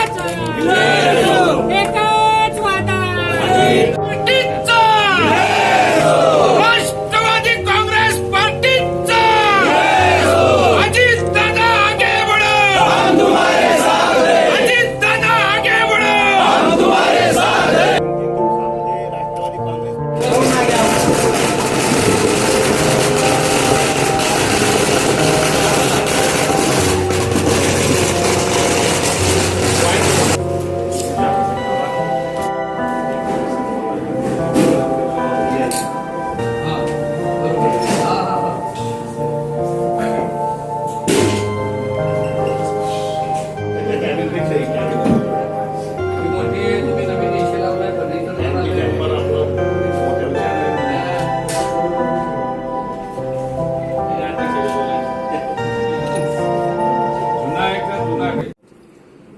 पक्षाचा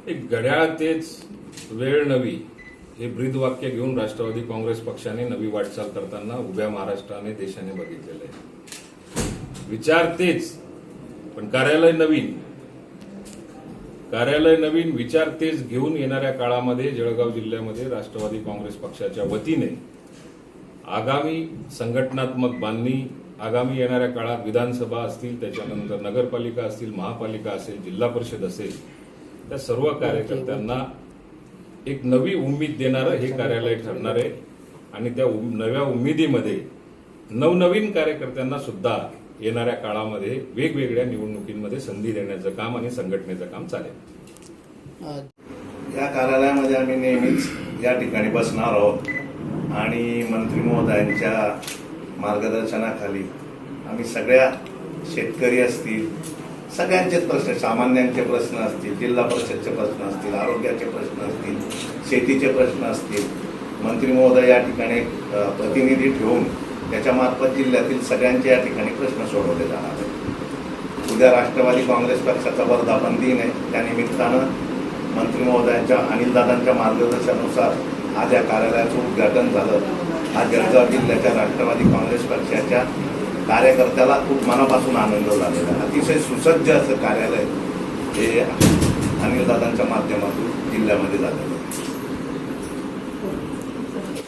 एक घड्याळ तेच वेळ नवी हे ब्रीदवाक्य घेऊन राष्ट्रवादी काँग्रेस पक्षाने नवी वाटचाल करताना उभ्या महाराष्ट्राने देशाने बघितलेलं आहे. विचार तेच पण कार्यालय नवीन. कार्यालय नवीन विचार तेच घेऊन येणाऱ्या काळामध्ये जळगाव जिल्ह्यामध्ये राष्ट्रवादी काँग्रेस पक्षाच्या वतीने आगामी संघटनात्मक बांधणी आगामी येणाऱ्या काळात विधानसभा असतील त्याच्यानंतर नगरपालिका असतील महापालिका असेल जिल्हा परिषद असेल त्या सर्व कार्यकर्त्यांना एक नवी उमेद देणारं हे कार्यालय ठरणार आहे. आणि त्या नव्या उमेदीमध्ये नवनवीन कार्यकर्त्यांना सुद्धा येणाऱ्या काळामध्ये वेगवेगळ्या निवडणुकींमध्ये संधी देण्याचं काम आणि संघटनेचं काम चालेल. या कार्यालयामध्ये आम्ही नेहमीच या ठिकाणी बसणार आहोत. आणि मंत्री महोदयांच्या मार्गदर्शनाखाली आम्ही सगळ्या शेतकरी असतील सगळ्यांचेच प्रश्न सामान्यांचे प्रश्न असतील जिल्हा परिषदचे प्रश्न असतील आरोग्याचे प्रश्न असतील शेतीचे प्रश्न असतील. मंत्री महोदय या ठिकाणी प्रतिनिधी ठेवून त्याच्यामार्फत जिल्ह्यातील सगळ्यांचे या ठिकाणी प्रश्न सोडवले जाणार आहेत. उद्या राष्ट्रवादी काँग्रेस पक्षाचा वर्धापन दिन आहे. त्यानिमित्तानं मंत्री महोदयांच्या अनिलदादांच्या मार्गदर्शनानुसार आज या कार्यालयाचं उद्घाटन झालं. आज जळगाव जिल्ह्याच्या राष्ट्रवादी काँग्रेस पक्षाच्या कार्यकर्त्याला खूप मनापासून आनंद झालेला अतिशय सुसज्ज असं कार्यालय हे अनिलदादांच्या माध्यमातून जिल्ह्यामध्ये झालेलं आहे.